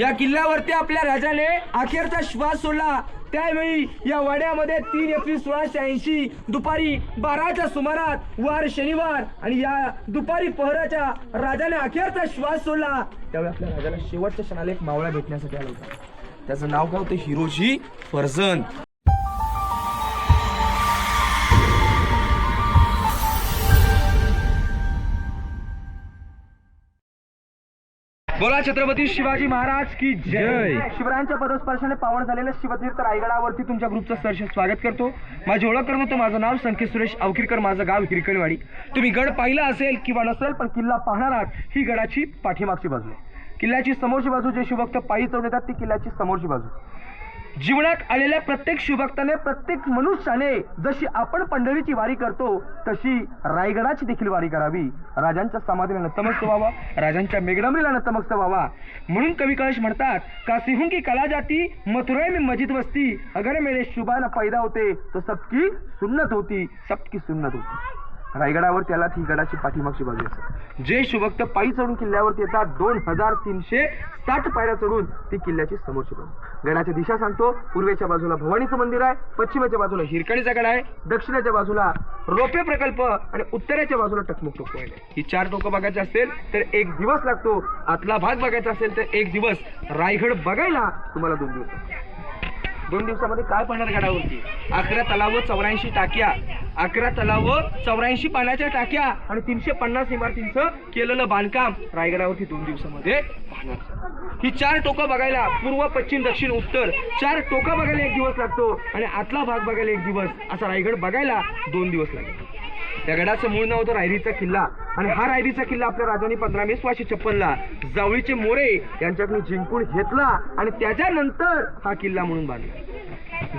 या किल्ल्यावरती आपल्या राजाने अखेरचा श्वास सोडला. त्यावेळी या वाड्यामध्ये तीन एप्रिल सोळाशे ऐंशी दुपारी बाराच्या सुमारात वार शनिवार आणि या दुपारी पहराच्या राजाने अखेरचा श्वास सोडला. त्यावेळी आपल्या राजाला शेवटच्या क्षणाला एक मावळा भेटण्यासाठी आला होता. त्याचं नाव काय होतं? हिरोजी फर्जन. बोला छत्रपती शिवाजी महाराज की जय. शिवरायांच्या पदस्पर्शाने पावन झालेल्या शिवतीर्थ रायगडावरती तुमच्या ग्रुपचं सहर्ष स्वागत करतो. माझी ओळख करून तो माझं नाव संकेत सुरेश अवकिरकर माझं गाव हिरकणवाडी. तुम्ही गड पाहिला असेल किंवा नसेल पण किल्ला पाहणार आहात ही गडाची पाठीमागची बाजू आहे. किल्ल्याची समोरची बाजू जे शिवभक्त पायी चढून येतात ती किल्ल्याची समोरची बाजू जीवनात आलेल्या प्रत्येक शिवभक्ताने प्रत्येक मनुष्याने जशी आपण पंढरीची वारी करतो तशी रायगडाची देखील वारी करावी. राजांच्या समाधीला नतमस्त व्हावा. राजांच्या मेघडमरीला नतमस्त व्हावा. म्हणून कवी कळश म्हणतात का सिंहू की कला जाती मथुरा में मजिद वस्ती. अगर मेरे शुभान पैदा होते तो सबकी सुन्नत होती. सबकी सुन्नत होती. रायगडावर त्याला ही गडाची पाठीमागची बाजू असते. जे शिवभक्त पायी चढून किल्ल्यावरती येतात दोन हजार तीनशे साठ पायऱ्या चढून ती किल्ल्याची समोरची बाजू. गडाची दिशा सांगतो पूर्वेच्या बाजूला भवानीचं मंदिर आहे पश्चिमेच्या बाजूला हिरकणीचा गड आहे दक्षिणेच्या बाजूला रोपे प्रकल्प आणि उत्तरेच्या बाजूला टकमुक टोक आहे ही चार टोकं बघायची असेल तर एक दिवस लागतो. आतला भाग बघायचा असेल तर एक दिवस रायगड बघायला तुम्हाला दोन दिवस दोन दिवसामध्ये काय पडणार गडावरती? अकरा तलाव चौऱ्याऐंशी टाक्या. अकरा तलाव चौऱ्याऐंशी पाण्याच्या टाक्या. आणि तीनशे पन्नास इमारतींचं केलेलं बांधकाम रायगडावरती दोन दिवसामध्ये पाहणार. ही चार टोकं बघायला पूर्व पश्चिम दक्षिण उत्तर. चार टोकं बघायला एक दिवस लागतो आणि आतला भाग बघायला एक दिवस. असा रायगड बघायला दोन दिवस लागेल त्या गडाचं मूळ नाव होतं रायरीचा किल्ला. आणि हा रायरीचा किल्ला आपल्या राजधानी पंधरा मे सोळाशे छप्पनला जावळीचे मोरे यांच्याकडून जिंकून घेतला आणि त्याच्यानंतर हा किल्ला म्हणून बांधला.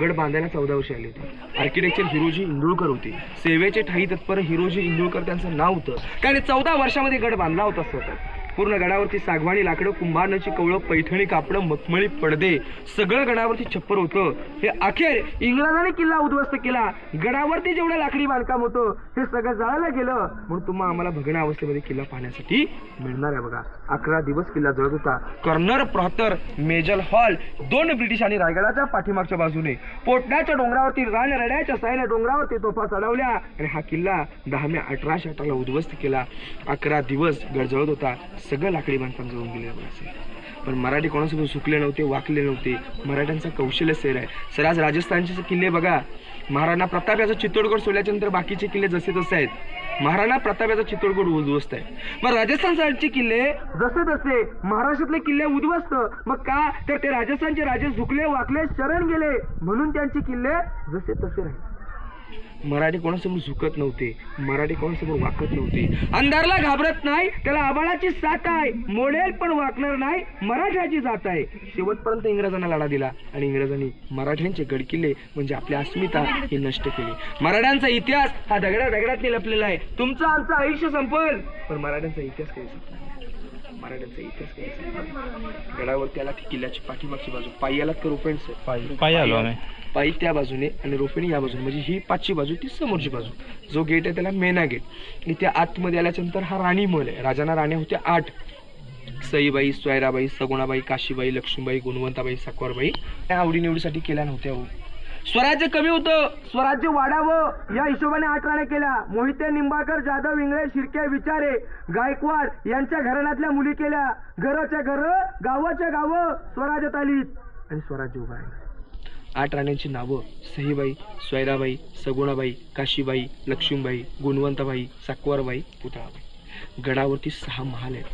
गड बांधायला चौदा वर्ष आली होती. आर्किटेक्चर हिरोजी इंदुळकर होते. सेवेचे ठाई तत्पर हिरोजी इंदुळकर त्यांचं नाव होतं. त्याने चौदा वर्षामध्ये गड बांधला होता स्वतः. पूर्ण गडावरती सागवाणी लाकडं कुंभारण्याची कवळं पैठणी कापडं मखमळी पडदे सगळं गडावरती छप्पर होतं. हे अखेर इंग्रजांनी किल्ला उद्ध्वस्त केला. गडावरती जेवढं लाकडी बांधकाम होतं हे सगळं जळायला गेलं. म्हणून तुम्हा आम्हाला भगण्या अवस्थेमध्ये किल्ला पाहण्यासाठी मिळणार आहे बघा. अकरा दिवस किल्ला जळत होता. कर्नर प्रहतर मेजल हॉल दोन ब्रिटिश आणि रायगडाच्या पाठीमागच्या बाजूने. पोटण्याच्या डोंगरावरती रान रड्याच्या साईने डोंगरावरती तोफा चढवल्या. आणि हा किल्ला दहा मे अठराशे अठराला उद्ध्वस्त केला. अकरा दिवस गडजळत होता. सगळं लाकडी बांधकाम जाऊन गेले असेल पण मराठी कोणासोबत सुकले नव्हते वाकले नव्हते. मराठ्यांचा कौशल्य सैर आहे. सर आज राजस्थानचे किल्ले बघा महाराणा प्रताप याचा चित्तोडगड सोडल्याच्यानंतर बाकीचे किल्ले जसे तसे आहेत. महाराणा प्रताप याचा चित्तोडगड उद्ध्वस्त आहे. मग राजस्थान साईडचे किल्ले जसे तसे महाराष्ट्रातले किल्ले उद्ध्वस्त. मग का? तर ते राजस्थानचे राजे झुकले वाकले शरण गेले. म्हणून त्यांचे किल्ले जसे तसे राहिले. मराठी कोणासमोर झुकत नव्हते मराठी कोणासमोर वाकत नव्हते. अंधारला घाबरत नाही त्याला आबाळाची साथ आहे मोडेल पण वाकणार नाही मराठ्याची जात आहे. शेवटपर्यंत इंग्रजांना लढा दिला आणि इंग्रजांनी मराठ्यांचे गडकिल्ले म्हणजे आपली अस्मिता ही नष्ट केली. मराठ्यांचा इतिहास हा दगडा दगडात लपलेला आहे. तुमचं आमचं आयुष्य संपल. पण मराठ्यांचा इतिहास काही संपला मराठ्यांचा इतिहास काही संपला गडावर त्याला किल्ल्याची पाठीमागची बाजू पायी आलात का रोपेंट पायी आलो आम्ही. पायी त्या बाजूने आणि रोपिणी या बाजूने. म्हणजे ही पाचची बाजू ती समोरची बाजू. जो गेट आहे त्याला मेना गेट इथे आतमध्ये आल्याच्यानंतर हा राणी महल आहे. राजांना राण्या होत्या आठ. सईबाई स्वैराबाई सगुणाबाई काशीबाई लक्ष्मीबाई गुणवंताबाई साकवारबाई या आवडीनिवडीसाठी केल्या नव्हत्या हो. स्वराज्य कमी होतं. स्वराज्य वाढावं. या हिशोबाने आठ राण्या केल्या. मोहिते निंबाळकर जाधव इंगळे शिर्के विचारे गायकवाड यांच्या घराण्यातल्या मुली केल्या. घराच्या घर गावाच्या गावं स्वराज्यात आलीत. आणि स्वराज्य उभा आहे आठ राण्यांची नावं. सहीबाई स्वैराबाई सगुणाबाई काशीबाई लक्ष्मीबाई गुणवंताबाई साकवारबाई पुतळाबाई. गडावरती सहा महाल आहेत.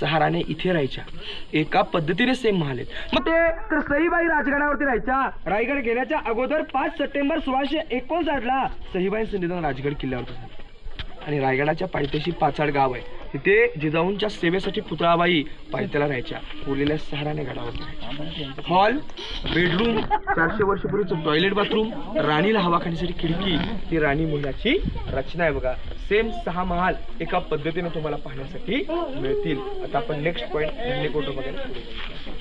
सहा राण्या इथे राहायच्या. एका पद्धतीने सेम महाल आहेत. मग ते तर सहीबाई राजगडावरती राहायच्या. रायगड घेण्याच्या अगोदर पाच सप्टेंबर सोळाशे एकोणसाठला सहीबाईंचं निधन राजगड किल्ल्यावरती झालं. आणि रायगडाच्या पायथ्याशी पाचाड गाव आहे. तिथे जिजाऊंच्या सेवेसाठी पुतळाबाई पायथ्याला राहायच्या. उरलेल्या सहाराने गडावर हॉल बेडरूम चारशे वर्षपूर्वीचं टॉयलेट बाथरूम राणीला हवा खाण्यासाठी खिडकी. ही राणी मुलाची रचना आहे बघा. सेम सहा महाल एका पद्धतीने तुम्हाला पाहण्यासाठी मिळतील. आता आपण नेक्स्ट पॉईंट कोट बघायला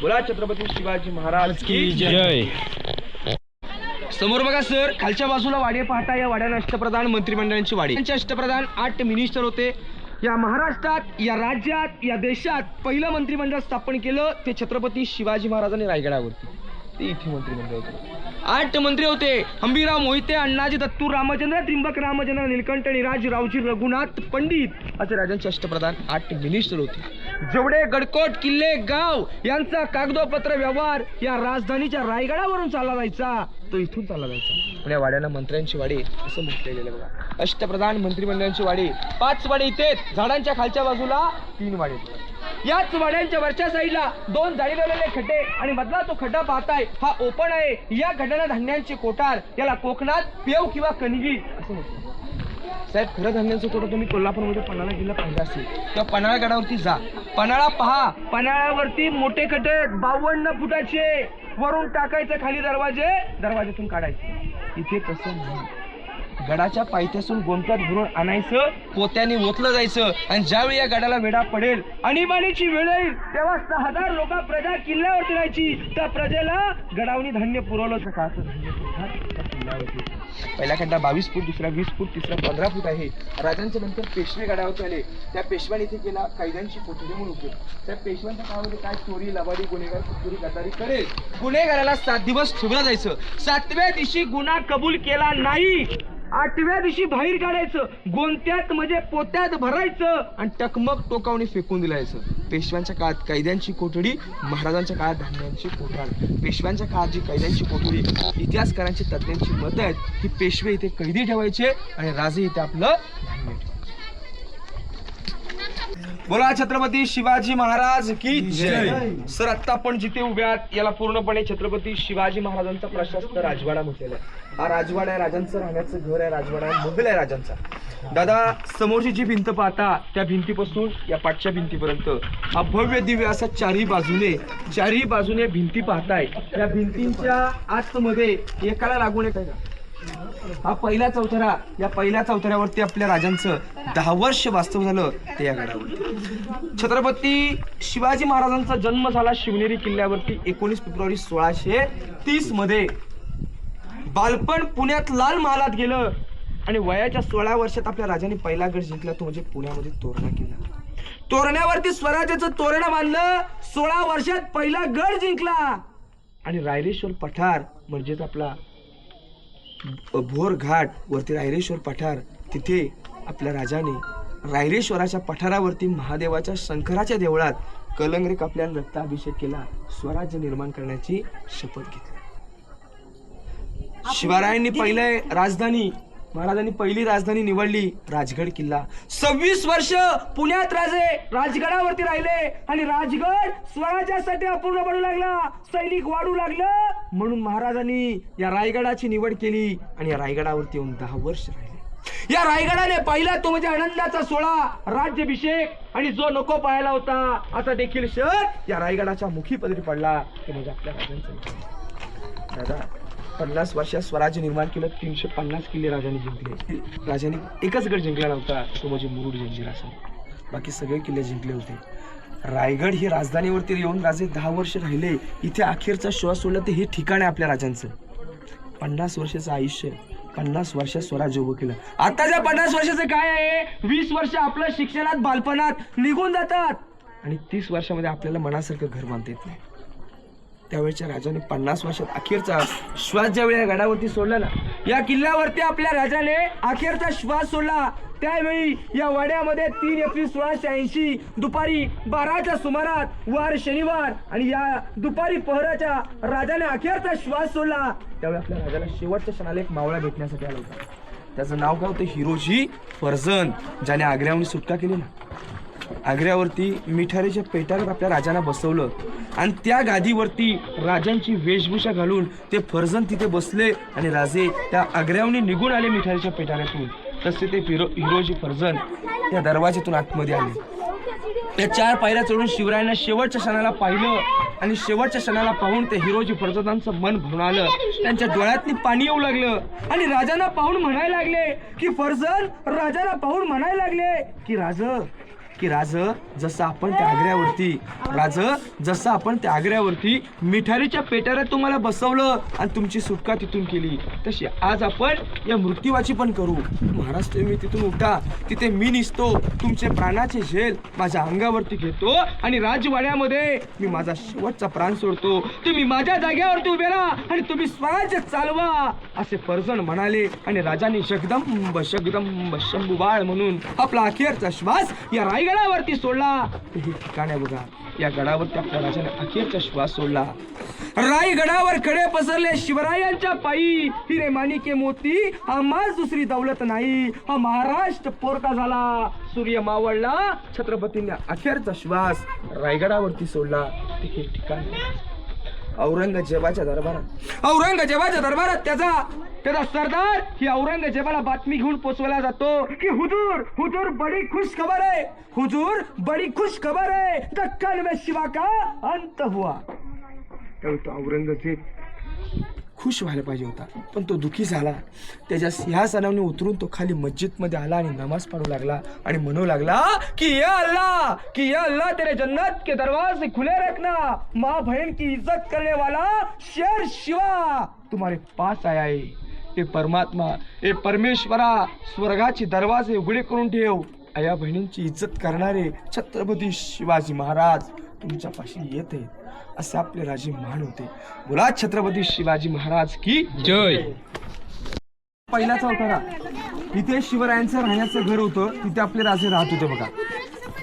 बोला छत्रपती शिवाजी महाराज की जय. समोर बघा सर खालच्या बाजूला वाडे पाहता या वाड्याला अष्टप्रधान मंत्रिमंडळांची वाडी. त्यांचे अष्टप्रधान आठ मिनिस्टर होते. या महाराष्ट्रात या राज्यात या देशात पहिलं मंत्रिमंडळ स्थापन केलं ते छत्रपती शिवाजी महाराजांनी रायगडावरती. ते इथे मंत्रिमंडळ होते. आठ मंत्री होते. हंबीराव मोहिते अण्णाजी दत्तू रामचंद्र त्रिंबक रामचंद्र निलकंठ निराज रावजी रघुनाथ पंडित असे राजांचे अष्टप्रधान आठ मिनिस्टर होते. जेवढे गडकोट किल्ले गाव यांचा कागदोपत्र व्यवहार या राजधानीच्या रायगडावरून चालला जायचा. तो इथून चालला जायचा. आणि वाड्याला मंत्र्यांची वाडी असं म्हटलेलं बघा. अष्टप्रधान मंत्रिमंडळांची वाडी. पाच वाडे इथे झाडांच्या खालच्या बाजूला तीन वाडे याच वाड्यांच्या वरच्या साईडला दोन जाळी लावलेले खड्डे आणि मधला तो खड्डा पाहताय हा ओपन आहे. या खड्ड्याला धान्यांचे कोठार याला कोकणात पेव किंवा कणगी असं म्हणतात साहेब खरं धान्याचं कोठं तुम्ही कोल्हापूरमध्ये पन्हाळा जिल्हा पाहिजे असेल. किंवा पन्हाळा गडावरती जा. पन्हाळा पहा. पन्हाळ्यावरती मोठे खटे बावन्न फुटाचे वरून टाकायचं खाली दरवाजे दरवाज्यातून काढायचे. इथे तसं नाही. गडाच्या पायथ्यासून गोमत्यात भरून आणायचं पोत्याने ओतलं जायचं आणि ज्यावेळी या गडाला वेढा पडेल आणीबाणीची वेळ येईल तेव्हा सहा हजार लोक प्रजा किल्ल्यावरती राहायची. त्या प्रजेला गडावणी धान्य पुरवलं असं धान्य असं त्या किल्ल्यावरती. पहिला खड्डा बावीस फूट दुसरा वीस फूट तिसरा पंधरा फूट आहे. राजांच्या नंतर पेशवे गडावर आले. त्या पेशव्याने इथे केला कैद्यांची कोठडी म्हणून उपयोग. त्या पेशव्यांच्या काळामध्ये काय चोरी लबाडी गुन्हेगार चोरी गदारी करेल? गुन्हेगाराला सात दिवस ठेवला जायचं. सातव्या दिवशी गुन्हा कबूल केला नाही. आठव्या दिवशी बाहेर काढायचं. गोंत्यात म्हणजे पोत्यात भरायचं आणि टकमक टोकावणी फेकून दिलायचं. पेशव्यांच्या काळात कैद्यांची कोठडी महाराजांच्या काळात धान्यांची कोठार. पेशव्यांच्या काळात जी कैद्यांची कोठडी इतिहासकारांची तज्ज्ञांची मतं आहेत की पेशवे इथे कैदी ठेवायचे आणि राजे इथे आपलं धान्य बोला छत्रपती शिवाजी महाराज की जय. सर आता आपण जिथे उभे आहात याला पूर्णपणे छत्रपती शिवाजी महाराजांचा प्रशस्त राजवाडा म्हटलेला आहे. हा राजवाडा आहे राजांचं राहण्याचं घर आहे राजवाडा आहे महल आहे राजांचा. दादा समोरची जी भिंत पाहता त्या भिंतीपासून या पाठच्या भिंतीपर्यंत हा भव्य दिव्य असा चारही बाजूने चारही बाजूने भिंती पाहताय. या भिंतींच्या आतमध्ये एकाला लागून एक आहे का? हा पहिला चौथरा या पहिल्या चौथऱ्यावरती आपल्या राजांचं दहा वर्ष वास्तव झालं ते या गडावर. छत्रपती शिवाजी महाराजांचा जन्म झाला शिवनेरी किल्ल्यावरती एकोणीस फेब्रुवारी सोळाशे तीसमध्ये. बालपण पुण्यात लाल महालात गेलं आणि वयाच्या सोळा वर्षात आपल्या राजाने पहिला गड जिंकला तो म्हणजे पुण्यामध्ये तोरणा किल्ला. तोरण्यावरती स्वराज्याचं तोरणं बांधलं सोळा वर्षात पहिला गड जिंकला. आणि रायरेश्वर पठार म्हणजेच आपला भोर घाट वरती रायरेश्वर पठार. तिथे आपल्या राजाने रायरेश्वराच्या पठारावरती महादेवाच्या शंकराच्या देवळात कलंगरे कापल्यानं रक्ताभिषेक केला. स्वराज्य निर्माण करण्याची शपथ घेतली. शिवरायांनी पहिले राजधानी महाराजांनी पहिली राजधानी निवडली राजगड किल्ला. सव्वीस वर्ष पुण्यात राजे राजगडावरती राहिले आणि राजगड स्वराज्यासाठी अपूर्ण बनू लागला सैनिक वाढू लागलं म्हणून महाराजांनी या रायगडाची निवड केली आणि या रायगडावरती येऊन दहा वर्ष राहिले. या रायगडाने पहिला तो म्हणजे आनंदाचा सोहळा राज्याभिषेक आणि जो नको पाहायला होता असा देखील शहर या रायगडाच्या मुखी पदरी पडला. ते म्हणजे आपल्या राजांचं दादा पन्नास वर्षात स्वराज्य निर्माण केलं तीनशे पन्नास किल्ले राजाने जिंकले. राजाने एकच गड जिंकला नव्हता तो म्हणजे मुरुड जंजिरा असा. बाकी सगळे किल्ले जिंकले होते. रायगड ही राजधानीवरती येऊन राजे दहा वर्ष राहिले इथे अखेरचा श्वास सोडला तर हे ठिकाण आहे आपल्या राजांचं. पन्नास वर्षाचं आयुष्य पन्नास वर्षात स्वराज्य उभं केलं. आताच्या पन्नास वर्षाचं काय आहे? वीस वर्ष आपल्या शिक्षणात बालपणात निघून जातात. आणि तीस वर्षामध्ये आपल्याला मनासारखं घर बांधता येत नाही. त्यावेळेच्या राजाने पन्नास वर्षात अखेरचा श्वास ज्यावेळी या गडावरती सोडला ना या किल्ल्यावरती आपल्या राजाने अखेरचा श्वास सोडला. त्यावेळी या वाड्यामध्ये तीन एप्रिल सोळाशे ऐंशी दुपारी बाराच्या सुमारात वार शनिवार आणि या दुपारी पहराच्या राजाने अखेरचा श्वास सोडला. त्यावेळी आपल्या राजाला शेवटच्या क्षणाला एक मावळा भेटण्यासाठी आला होता. त्याचं नाव काय होतं? हिरोजी फर्जन ज्याने आग्र्याहून सुटका केली ना. आग्र्यावरती मिठारीच्या पेटावर आपल्या राजांना बसवलं. आणि त्या गादीवरती राजांची वेशभूषा घालून ते फर्जन तिथे बसले आणि राजे त्या आग्र्याहून निघून आले मिठारीच्या पेटाऱ्यातून. तसे ते हिरो हिरोजी फर्जन त्या दरवाज्यातून आतमध्ये आले. त्या चार पायऱ्या चढून शिवरायांना शेवटच्या क्षणाला पाहिलं आणि शेवटच्या क्षणाला पाहून ते हिरोजी फर्जदांचं मन भरून आलं त्यांच्या डोळ्यातनी पाणी येऊ लागलं आणि राजांना पाहून म्हणायला लागले की फर्जन राजाला पाहून म्हणायला लागले की राज की राज जसं आपण त्या आग्र्यावरती राज जसं आपण त्या आग्र्यावरती मिठारीच्या पेटाऱ्यात तुम्हाला बसवलं आणि तुमची सुटका तिथून केली तशी आज आपण या मृत्यूवाची पण करू. महाराज तुम्ही तिथून उठा. तिथे मी निसतो. तुमचे प्राणाचे झेल माझ्या अंगावरती घेतो आणि राजवाड्यामध्ये मी माझा शेवटचा प्राण सोडतो. तुम्ही माझ्या जाग्यावरती उभे राहा आणि तुम्ही स्वराज्य चालवा. असे परजण म्हणाले आणि राजाने शकदंब जगदंब शंभुबाळ म्हणून आपला अखेरचा श्वास या रायगडावरती सोडला. हे ठिकाण आहे बघा. या गडावरती आपल्या राजाने अखेरचा श्वास सोडला. रायगडावर कडे पसरले शिवरायांच्या पायी. हिरे माणिके मोती आम्हाच दुसरी दौलत नाही. हा महाराष्ट्र पोरका झाला. सूर्य मावळला. छत्रपतींनी अखेरचा श्वास रायगडावरती सोडला. ते हे ठिकाण औरंगजेबाच्या दरबारात. औरंगजेबाच्या दरबारात त्याचा त्याचा सरदार ही औरंगजेबाला बातमी घेऊन पोचवला जातो की हुजूर हुजूर बडी खुश खबर है हुजूर बडी खुश खबर है दक्कन में शिवा का? अंत हुआ. औरंगजेब खुश व्हायला पाहिजे होता. पण तो दुखी झाला. त्याच्या सिंहासनाने उतरून तो खाली मस्जिदमध्ये आला आणि नमाज पडू लागला आणि म्हणू लागला की या अल्लाह की या अल्लाह तेरे जन्नत के दरवाजे खुले रखना. माँ बहन की इज्जत करने वाला शेर शिवा. तुम्हारे पास आया है. हे परमात्मा हे परमेश्वरा स्वर्गाचे दरवाजे उघडे करून ठेव. आया बहिणींची इज्जत करणारे छत्रपती शिवाजी महाराज. तुमच्यापाशी येत. आहेत असे आपले राजे महान होते. बोला छत्रपती शिवाजी महाराज की जय. पहिला चौथरा इथे शिवरायांचं राहण्याचं घर होतं. तिथे आपले राजे राहत होते बघा.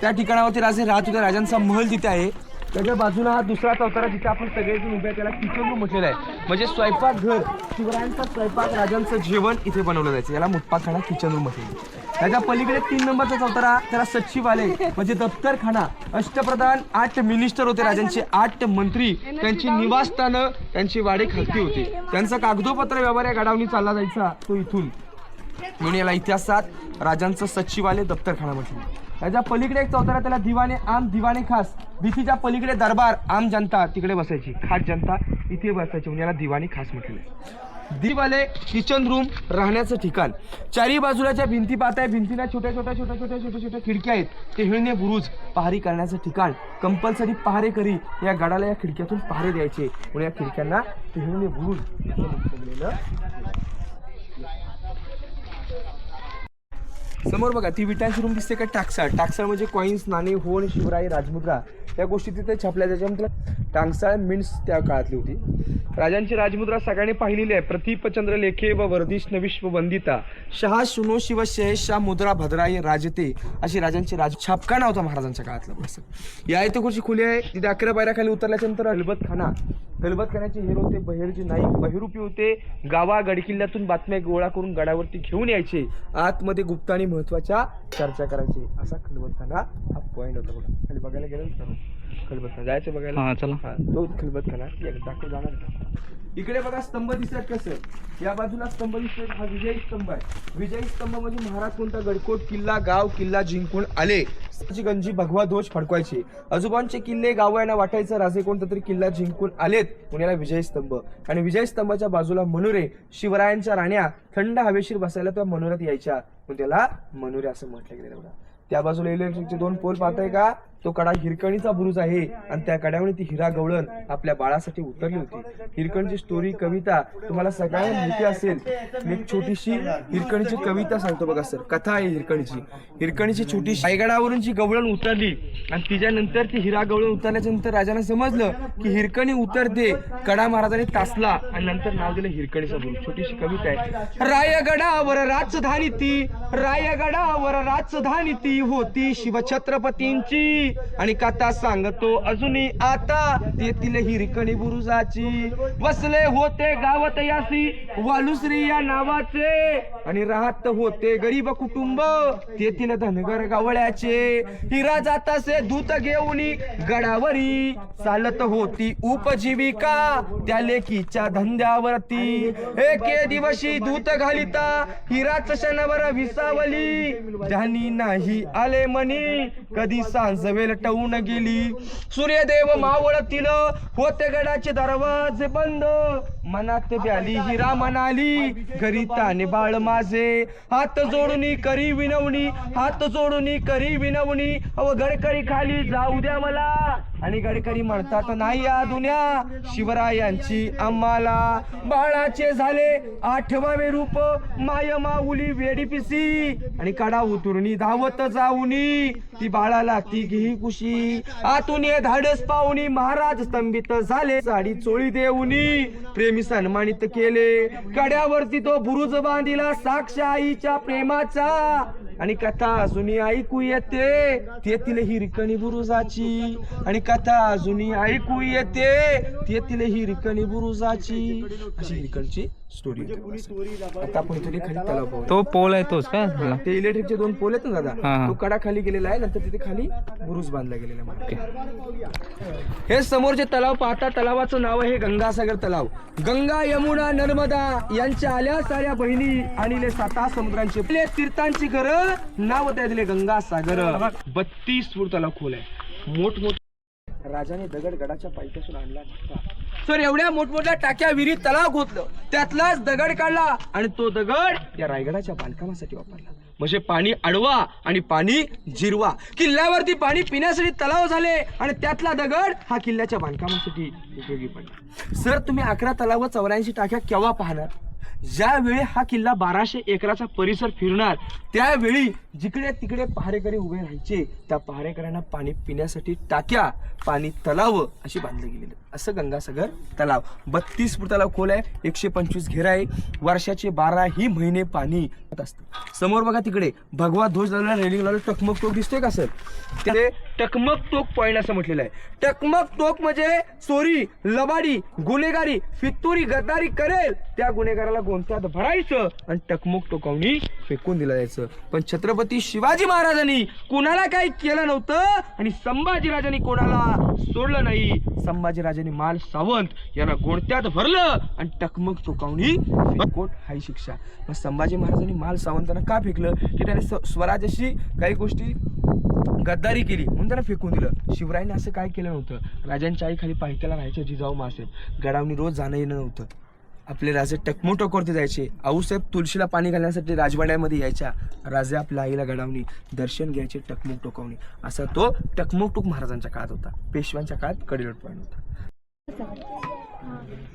त्या ठिकाणावरती राजे राहत होते. राजांचा महल तिथे आहे. त्याच्या बाजूला हा दुसरा चौथरा जिथे आपण सगळेजण उभे त्याला किचन रूम म्हटलेलं आहे. म्हणजे स्वयंपाक घर शिवरायांचा स्वयंपाक राजांचं जेवण इथे बनवलं जायचं. याला मुठपाखाना किचन रूम म्हटलेलं त्याच्या पलीकडे तीन नंबरचा चौथरा त्याला सचिवालय म्हणजे दफ्तरखाना. अष्टप्रधान आठ मिनिस्टर होते राजांचे आठ मंत्री. त्यांची निवासस्थानं त्यांची वाडे खाती होती. त्यांचा कागदोपत्र व्यवहार या गडावणी चालला जायचा तो इथून. म्हणून याला इतिहासात राजांचं सचिवालय दफ्तरखाना म्हटलं त्याच्या पलीकडे एक चौथरा त्याला दिवाने आम दिवाने खास. भीतीच्या पलीकडे दरबार आम जनता तिकडे बसायची. खास जनता इथे बसायची. म्हणून याला दिवाणी खास म्हटलेलं दिवाले किचन रूम राहण्याचं ठिकाण. चारी बाजूलाच्या भिंती पाहताय. भिंतीला छोट्या छोट्या छोट्या छोट्या छोट्या छोट्या खिडक्या आहेत. ते हिळणे बुरुज पहारी करण्याचं ठिकाण. कंपल्सरी पहारेकरी या गडाला या खिडक्यातून पहारे द्यायचे. म्हणून या खिडक्यांना ते हिळणे बुरुज समोर बघा ती विटांची रूम दिसते का? टाकसाळ. टाकसाळ म्हणजे कॉईन्स नाणे होण शिवराई राजमुद्रा. या गोष्टी तिथे छापल्या त्याच्यानंतर टांगसाळ मिन्स त्या काळातली होती. राजांची राजमुद्रा सगळ्यांनी पाहिलेली आहे. प्रतीपचंद्र लेखे व वर्धिष्ण विश्व वंदिता शहा शुनो शिव शहा मुद्रा भद्राई राजते अशी राजांची राज छापखाना होता महाराजांच्या काळातला. असं या इथे खुली आहे. तिथे अकरा पायऱ्याखाली उतरल्याच्या नंतर हलबत खाना हलबत खाण्याचे हिरो होते बहिरजी नाईक. बहिरूपी होते गावा गडकिल्ल्यातून बातम्या गोळा करून गडावरती घेऊन यायचे. आतमध्ये गुप्त आणि महत्त्वाच्या चर्चा करायचे. असा खलबतखाना हा पॉईंट होता बघा. खाली बघायला गेलं तर खलबतखाना जायचं बघायला? हा चला. हा तो खलबतखाना एकदा दाखव जाणार का? इकडे बघा स्तंभ दिसतात कसं. या बाजूला स्तंभ दिसतोय. हा विजयी स्तंभ आहे. विजयी स्तंभ म्हणजे महाराज कोणता गडकोट किल्ला गाव किल्ला जिंकून आले. गंजी भगवा ध्वज फडकवायचे. आजोबांचे किल्ले गाव यांना वाटायचं. राजे कोणता तरी किल्ला जिंकून आलेत. म्हणून याला विजय स्तंभ. आणि विजय स्तंभाच्या बाजूला मनोरे शिवरायांच्या राण्या थंड हवेशीर बसायला त्या मनोऱ्यात यायच्या. म्हणून त्याला मनोरे असं म्हटलं गेलं बघा. त्या बाजूला इलेक्ट्रिकचे दोन पोल पाहताय का? तो कडा हिरकणीचा बुरुज आहे आणि त्या कड्यामुळे ती हिरा गवळण आपल्या बाळासाठी उतरली होती. हिरकणची स्टोरी कविता तुम्हाला सगळ्यांना माहिती असेल. मी एक छोटीशी हिरकणीची कविता सांगतो बघा सर. कथा आहे हिरकणीची. हिरकणीची छोटी रायगडावरून जी गवळण उतरली आणि तिच्यानंतर ती हिरा गवळण उतरल्याच्या नंतर समजलं की हिरकणी उतरते कडा महाराजाने तासला आणि नंतर नाव दिलं हिरकणीचा बुरुज. छोटीशी कविता आहे. रायगडावर राजधानी ती रायगडावर राजधानी ती होती शिवछत्रपतींची. आणि कथा सांगतो. अजूनही आता तेथील हिरकणी बुरुजाची. वसले होते गावात यासी वालुश्री या नावाचे. आणि राहत होते गरीब कुटुंब तेथील धनगर गावळ्याचे. हिरा जातासे दूत घेऊन गडावरी. चालत होती उपजीविका त्या लेकीच्या धंद्यावरती. एके दिवशी दूत घालिता हिराच क्षणवर विसावली. ज्यांनी नाही आले मनी कधी सांजवे वेलटवून गेली. सूर्यदेव मावळतील होते गडाचे दरवाजे बंद. मनात ब्याली हिरा म्हणाली घरी ताने बाळ माझे. हात जोडून करी विनवणी हात जोडून करी विनवणी. अव गडकरी खाली जाऊ द्या मला. आणि गडकरी म्हणतात नाही या दुन्या शिवरायांची आम्हाला. बाळाचे झाले आठवावे रूप माय माऊली वेडी पिसी आणि कडा उतरुनी धावत जाऊनी ती बाळाला ती घेई कुशी. आतून ये धाडस पाहुणी महाराज स्तंभित झाले साडी चोळी देऊनी प्रेमी सन्मानित केले. कड्यावरती तो बुरुज बांधिला साक्ष आईच्या प्रेमाचा. आणि कथा अजूनही ऐकू येते. तेथील हिरकणी बुरुजाची. आणि कथा अजूनही ऐकू येते. तेथील हिरकणी बुरुजाची. अशी हिरकणची स्टोरी आता आपण इथे खाली तलाव पाहू तो पोल आहे तोच का? ते इलेक्ट्रिकचे दोन पोल आहेत ना दादा. हा. तो कडा खाली गेलेला आहे नंतर तिथे खाली बुरुज बांधला गेलेला आहे. हे समोरचे तलाव पाहता तलावाचं नाव आहे गंगासागर तलाव. गंगा यमुना नर्मदा यांच्या आल्या साऱ्या बहिणी आणि ले साता समुद्रांची. आपले तीर्थांची घर नाव त्या दिले गंगासागर. बत्तीस फूट तलाव खोल आहे. मोठमोठ राजाने दगड गडाच्या पायथ्यासून आणला नव्हता सर एवढ्या मोठमोठ्या टाक्या विहिरीत तलाव खोदलं त्यातलाच दगड काढला आणि तो दगड या रायगडाच्या बांधकामासाठी वापरला. म्हणजे पाणी अडवा आणि पाणी जिरवा. किल्ल्यावरती पाणी पिण्यासाठी तलाव झाले आणि त्यातला दगड हा किल्ल्याच्या बांधकामासाठी उपयोगी पडला. सर तुम्ही अकरा तलाव चौऱ्याऐंशी टाक्या केव्हा पाहणार? ज्यावेळी हा किल्ला बाराशे एकराचा परिसर फिरणार त्यावेळी जिकडे तिकडे पहारेकरी उभे राहायचे त्या पहारेकऱ्यांना पाणी पिण्यासाठी टाक्या पाणी तलाव अशी बांधली गेलेली. असं गंगासागर तलाव. बत्तीस फूट तलाव खोल आहे एकशे पंचवीस घेरा आहे. वर्षाचे बाराही महिने पाणी असतं. समोर बघा तिकडे भगवा ध्वज लावला रेलिंग लावला टकमक टोक दिसतोय का सर? तिथे टकमक टोक पॉईंट असं म्हटलेलं आहे. टकमक टोक म्हणजे चोरी लबाडी गुन्हेगारी फितुरी गद्दारी करेल. त्या गुन्हेगाराला गोंत्यात भरायचं आणि टकमक टोकावणी फेकून दिलं जायचं. पण छत्रपती शिवाजी महाराजांनी कुणाला काही केलं नव्हतं आणि संभाजीराजांनी कोणाला सोडलं नाही? राजाने माल सावंत यांना गोणत्यात भरलं आणि टकमक चुकावणी कोट हाय शिक्षा. मग संभाजी महाराजांनी माल सावंतांना का फेकलं? की त्याने स्व- स्वराज्याशी काही गोष्टी गद्दारी केली म्हणून त्यांना फेकून दिलं. शिवरायांनी असं काय केलं नव्हतं? राजांच्या आईखाली पाहित्याला राहायचे जिजाऊ मासाहेब गडावनी रोज जाणं येणं नव्हतं. आपले राजे टकमोटोकवरती जायचे. आऊसाहेब तुळशीला पाणी घालण्यासाठी राजवाड्यामध्ये यायच्या. राजे आपल्या आईला गडावणी दर्शन घ्यायचे टकमोक टोकवणी. असा तो टकमोक महाराजांच्या काळात होता. पेशव्यांच्या काळात कडिलोट पॉईंट होता.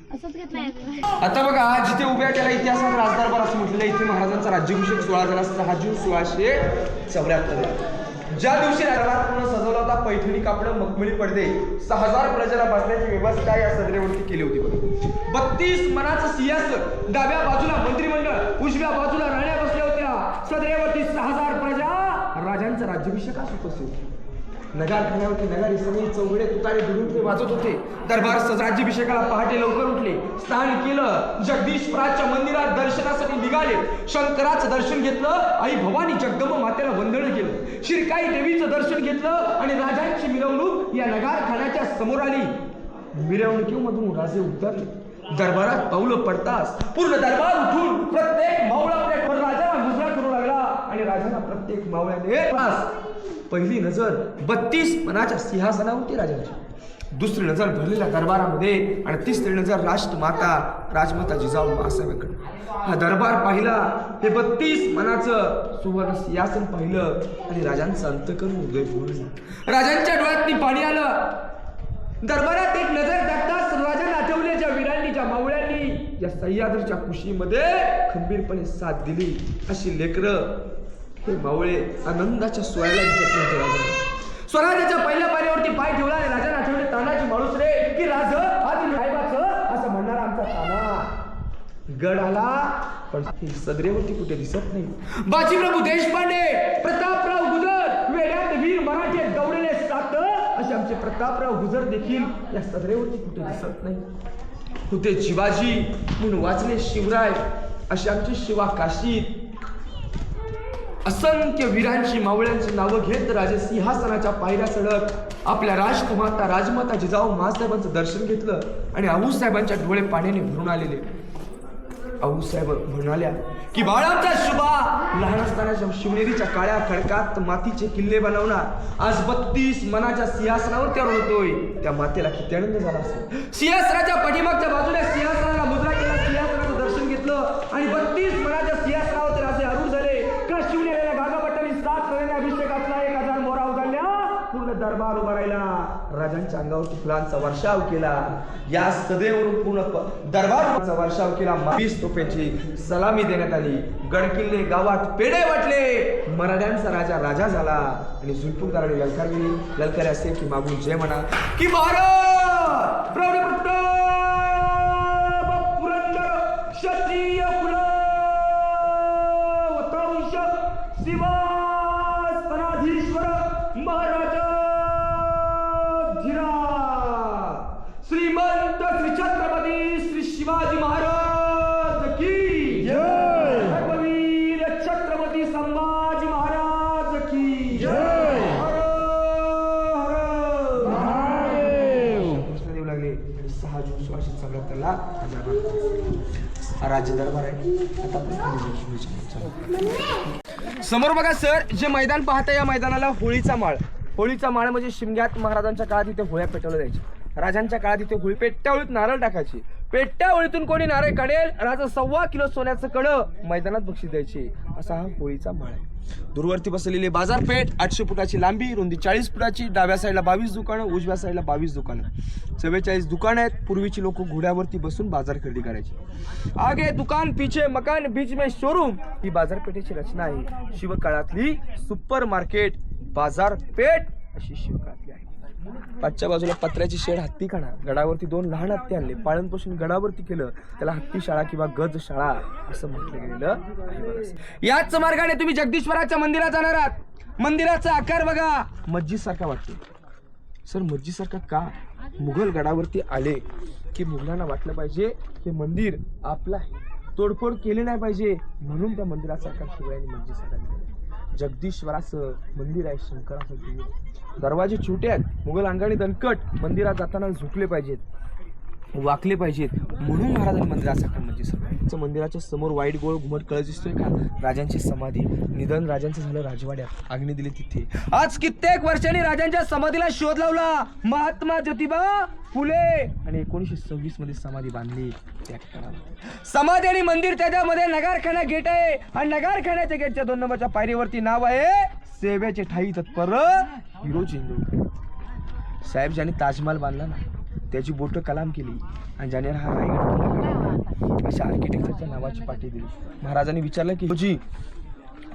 आता बघा जिथे उभ्या त्याला इतिहासात राजदरबार असं म्हटलेलं इथे महाराजांचा राज्याभिषेक सोहळा झाला सहा जून सोळाशे चौऱ्याहत्तर ज्या दिवशी राजवार पूर्ण सजवला होता पैठणी कापडं मखमली पडदे सहा हजार प्रजेला बसण्याची व्यवस्था या सदरेवरती केली होती बघा. बत्तीस मनाचं सिंहासन डाव्या बाजूला मंत्रिमंडळ उजव्या बाजूला राण्या बसल्या होत्या. सदरेवरती सहा हजार प्रजा राजांचा राज्याभिषेकास उपस्थित नगार नगारी सगळी चौघडे तुतारे दुरुटले वाजत होते. दरबार स- पहाटे लवकर उठले. स्नान केलं. जगदीश प्राच्या मंदिरात दर्शनासाठी निघाले. शंकराचं दर्शन घेतलं. आई भवानी जगदंब मातेला वंदन केलं. शिरकाई देवीचं दर्शन घेतलं आणि राजांची मिरवणूक या नगार खाण्याच्या समोर आली. मिरवणुकीमधून राजे उतरले. दरबारात पावलं पडताच पूर्ण दरबार उठून प्रत्येक मावळा आपल्या राजाला मुजरा करू लागला आणि राजाला प्रत्येक मावळ्याने पहिली नजर बत्तीस मनाच्या सिंहासनावरती राजाची. दुसरी नजर भरलेल्या दरबारामध्ये आणि तिसरी नजर राष्ट्रमाता राजमाता जिजाऊ मासाहेबांकडे हा दरबार पाहिला हे बत्तीस मनाचं सुवर्ण सिंहासन पाहिलं आणि राजांचं अंतकरण उदय झालं. राजांच्या डोळ्यात पाणी आलं. दरबारात एक नजर टाकताच राजांना आठवले ज्या वीरांनी ज्या मावळ्यांनी या सह्याद्रीच्या कुशीमध्ये खंबीरपणे साथ दिली. अशी लेकरं हे बावळे आनंदाच्या स्वराला दिसत नव्हते स्वराज्याच्या पहिल्या पायऱ्यावरती पाय ठेवला आणि राजांना आठवले तानाची माणूस रे की राज आधी साहेबाचं असं म्हणणारा आमचा ताना. गड आला पण सदरेवरती कुठे दिसत नाही. बाजीप्रभू देशपांडे प्रतापराव गुजर वेड्यात वीर मराठे दौडले सात असे आमचे प्रतापराव गुजर देखील या सदरेवरती कुठे दिसत नाही. कुठे शिवाजी म्हणून वाचले शिवराय असे आमचे शिवा काशीत असंख्य वीरांची मावळ्यांची नावं घेत राजे सिंहासनाच्या पायऱ्या चढत आपल्या राजकुमाता राजमाता जिजाऊ महासाहेबांचं दर्शन घेतलं आणि आऊसाहेबांच्या डोळे पाण्याने भरून आलेले. आऊसाहेब म्हणाल्या की बाळांचा शुभा! लहान असताना शिवनेरीच्या काळ्या खडकात मातीचे किल्ले बनवणार आज बत्तीस मनाच्या सिंहासनावर त्या होतोय. त्या मातेला किती आनंद झाला असेल. सिंहासनाच्या पाठीमागच्या बाजूने सिंहासनाला मुद्रा केला सिंहासनाचं दर्शन घेतलं आणि बत्तीस मनाच्या सिंहासनावर ते असे अरुण झाले का शिवनेरीला गागाभट्टांनी सात नव्याने अभिषेक असला एक हजार मोरा उघडल्या पूर्ण दरबार उभा राहिला. राजांच्या अंगावरती फुलांचा वर्षाव केला. या सदैवरून पूर्ण प- दरबाराचा वर्षाव केला. वीस तोफेची सलामी देण्यात आली. गडकिल्ले गावात पेढे वाटले. मराठ्यांचा राजा राजा झाला. आणि जुलपूरदाराने ललकार गेली ललकार असे की मागून जय म्हणा. की महाराज प्रौढपुत्र पुरंदर क्षत्रिय राज्य दरबार आहे. आता आपण खाली जाऊ. चला. समोर बघा सर जे मैदान पाहता या मैदानाला होळीचा माळ. होळीचा माळ म्हणजे शिमग्यात महाराजांच्या काळात इथे होळ्या पेटवल्या जायच्या. राजांच्या काळात इथे होळी पेट्या नारळ टाकायची. पेट्या होळीतून कोणी नारळ काढेल राजा सव्वा किलो सोन्याचं कडं मैदानात बक्षीस द्यायचे. असा हा होळीचा माळ आहे. दूरवरती बसलेली बाजारपेठ आठशे फुटाची लांबी रुंदी चाळीस फुटाची डाव्या साईडला बावीस दुकानं उजव्या साईडला बावीस दुकानं. चव्वेचाळीस दुकानं आहेत. पूर्वीची लोक घोड्यावरती बसून बाजार खरेदी करायची. आगे दुकान पिछे मकान बीच में शोरूम ही बाजारपेठेची रचना आहे. शिवकाळातली सुपर मार्केट बाजारपेठ अशी शिवकाळातली आहे. पाठच्या बाजूला पत्र्याची शेड हत्ती खाना गडावरती दोन लहान हत्ती आणले. पाळण पोषण गडावरती केलं. त्याला हत्ती शाळा किंवा गज शाळा असं म्हटलं गेलेलं याच मार्गाने तुम्ही जगदीश्वराच्या मंदिरात जाणार आहात. मंदिराचा आकार बघा. मस्जिद सारखा वाटतो. सर मस्जिद सारखा का? मुघल गडावरती आले की मुघलांना वाटलं पाहिजे हे मंदिर आपलं आहे. तोडफोड केली नाही पाहिजे. म्हणून त्या मंदिराचा आकार शिवरायांनी मस्जिद सारखा जगदीश्वराचं मंदिर आहे शंकराचं दरवाजे छोटे आहेत. मुघल अंगाने दणकट मंदिरात जाताना झुकले पाहिजेत. वाकले पाहिजेत. म्हणून महाराजांनी मंदिराचा आकार म्हणजे सगळ्यांचं मंदिराच्या समोर वाईट गोळ घुमट कळत दिसतोय का? राजांची समाधी. निधन राजांचं झालं राजवाड्यात. अग्नी दिली तिथे. आज कित्येक वर्षांनी राजांच्या समाधीला शोध लावला. महात्मा ज्योतिबा फुले. आणि एकोणीसशे सव्वीसमध्ये समाधी बांधली त्या ठिकाणावर. समाधी आणि मंदिर त्याच्यामध्ये नगारखाना गेट आहे. आणि नगारखान्याच्या गेटच्या दोन नंबरच्या पायरीवरती नाव आहे सेवेचे ठाई तत्पर हिरो इंदुरकर. साहेब ज्याने ताजमहाल बांधला ना त्याची बोटं कलाम केली आणि ज्याने हा रायगड अशा आर्किटेक्चरच्या नावाची पाठी दिली. महाराजांनी विचारलं की जी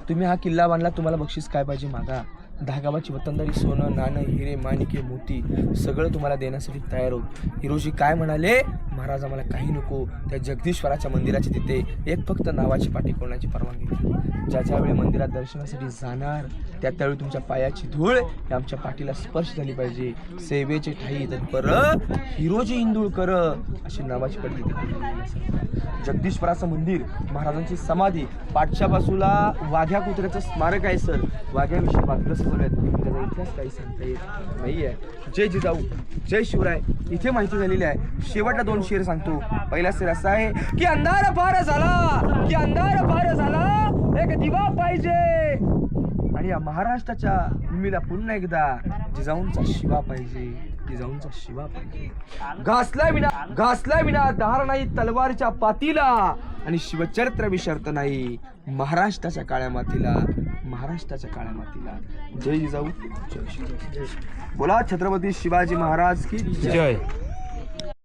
तुम्ही हा किल्ला बांधला तुम्हाला बक्षीस काय पाहिजे मागा? धागाबाची वतनदारी सोनं नाणं हिरे माणिके मोती सगळं तुम्हाला देण्यासाठी तयार होत हिरोजी काय म्हणाले? महाराज आम्हाला काही नको. त्या जगदीश्वराच्या मंदिराची तिथे एक फक्त नावाची पाठी कोणाची परवानगी ज्या ज्या वेळी मंदिरात दर्शनासाठी जाणार त्या त्यावेळी तुमच्या पायाची धूळ ही आमच्या पाठीला स्पर्श झाली पाहिजे. सेवेचे ठाई तत्पर हिरोजी इंदुळकर अशी नावाची पाठी जगदीश्वराचं मंदिर महाराजांची समाधी पाठच्या बाजूला वाघ्या कुत्र्याचं स्मारक आहे सर. वाघ्याविषयी बातम्या इतिहास काही सांगता येत नाही आहे जय जिजाऊ जय शिवराय. इथे माहिती झालेली आहे. शेवटला दोन शेर सांगतो. पहिला शेर असा आहे की अंधार फार झाला. की अंधार फार झाला. एक दिवा पाहिजे. आणि या महाराष्ट्राच्या भूमीला पुन्हा एकदा जिजाऊंचा शिवा पाहिजे. जिजाऊंचा शिवा पाहिजे. घासला विना घासला विना दहार नाही तलवारच्या पातीला. आणि शिवचरित्र विसरत नाही महाराष्ट्राच्या काळ्या मातीला. महाराष्ट्राच्या काळ्या मातीला. जय जिजाऊ. जय बोला छत्रपती शिवाजी महाराज की जय.